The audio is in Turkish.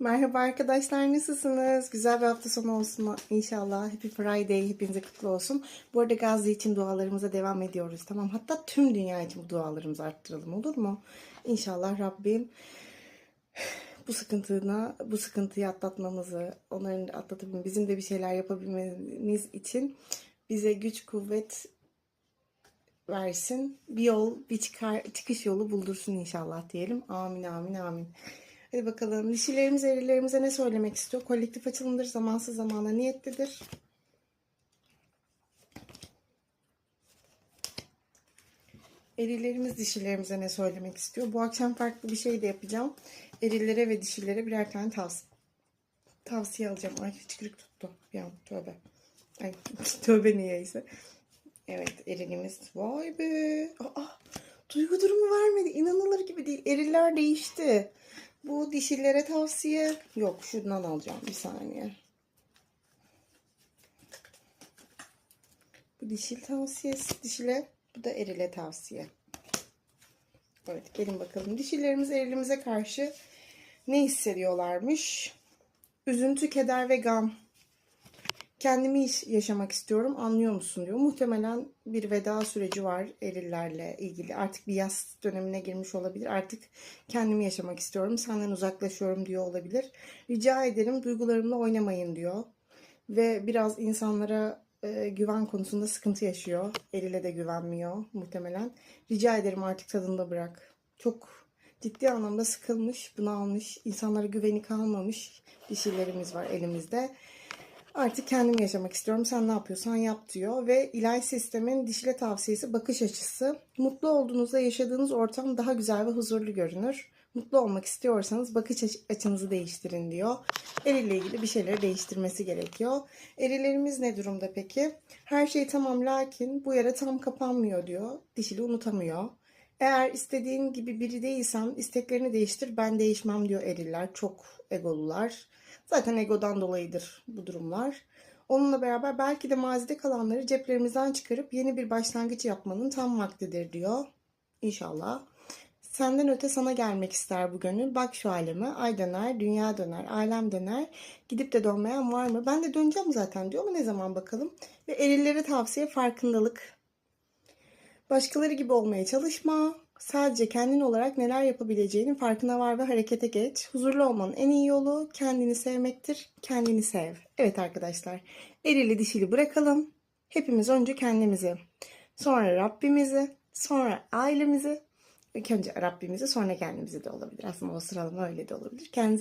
Merhaba arkadaşlar nasılsınız? Güzel bir hafta sonu olsun inşallah. Happy Friday hepinize kutlu olsun. Bu arada Gazze için dualarımıza devam ediyoruz. Tamam hatta tüm dünya için bu dualarımızı arttıralım olur mu? İnşallah Rabbim bu sıkıntına, bu sıkıntıyı atlatmamızı, onların atlatabilmemiz, bizim de bir şeyler yapabilmemiz için bize güç, kuvvet versin. Bir yol, bir çıkar, çıkış yolu buldursun inşallah diyelim. Amin, amin, amin. Hadi bakalım. Dişilerimiz erilerimize ne söylemek istiyor? Kolektif açılımdır. Zamansız zamana niyetlidir. Erilerimiz dişilerimize ne söylemek istiyor? Bu akşam farklı bir şey de yapacağım. Erilere ve dişilere birer tane tavsiye, tavsiye alacağım. Ay çıkırık tuttu. Bir an tövbe. Ay tövbe niyeyse. Evet erilimiz. Vay be. Aa, duygu durumu vermedi. İnanılır gibi değil. Eriller değişti. Bu dişillere tavsiye. Yok şundan alacağım bir saniye. Bu dişil tavsiyesi dişile. Bu da erile tavsiye. Evet gelin bakalım. Dişilerimiz erilimize karşı ne hissediyorlarmış? Üzüntü, keder ve gam. Kendimi yaşamak istiyorum anlıyor musun diyor. Muhtemelen bir veda süreci var erillerle ilgili. Artık bir yaz dönemine girmiş olabilir. Artık kendimi yaşamak istiyorum. Senden uzaklaşıyorum diyor olabilir. Rica ederim duygularımla oynamayın diyor. Ve biraz insanlara e, güven konusunda sıkıntı yaşıyor. Erile de güvenmiyor muhtemelen. Rica ederim artık tadında bırak. Çok ciddi anlamda sıkılmış, bunalmış, insanlara güveni kalmamış dişilerimiz var elimizde. Artık kendim yaşamak istiyorum. Sen ne yapıyorsan yap diyor. Ve ilahi sistemin dişile tavsiyesi bakış açısı. Mutlu olduğunuzda yaşadığınız ortam daha güzel ve huzurlu görünür. Mutlu olmak istiyorsanız bakış aç- açınızı değiştirin diyor. Eriyle ilgili bir şeyleri değiştirmesi gerekiyor. Erilerimiz ne durumda peki? Her şey tamam lakin bu yara tam kapanmıyor diyor. Dişili unutamıyor. Eğer istediğin gibi biri değilsen isteklerini değiştir ben değişmem diyor eriller. Çok egolular. Zaten egodan dolayıdır bu durumlar. Onunla beraber belki de mazide kalanları ceplerimizden çıkarıp yeni bir başlangıç yapmanın tam vaktidir diyor. İnşallah. Senden öte sana gelmek ister bu gönül. Bak şu aleme. Ay döner, dünya döner, alem döner. Gidip de dönmeyen var mı? Ben de döneceğim zaten diyor ama ne zaman bakalım. Ve erillere tavsiye farkındalık. Başkaları gibi olmaya çalışma. Sadece kendin olarak neler yapabileceğinin farkına var ve harekete geç. Huzurlu olmanın en iyi yolu kendini sevmektir. Kendini sev. Evet arkadaşlar. Erili dişili bırakalım. Hepimiz önce kendimizi, sonra Rabbimizi, sonra ailemizi, ilk önce Rabbimizi sonra kendimizi de olabilir. Aslında o sıralama öyle de olabilir. Kendinize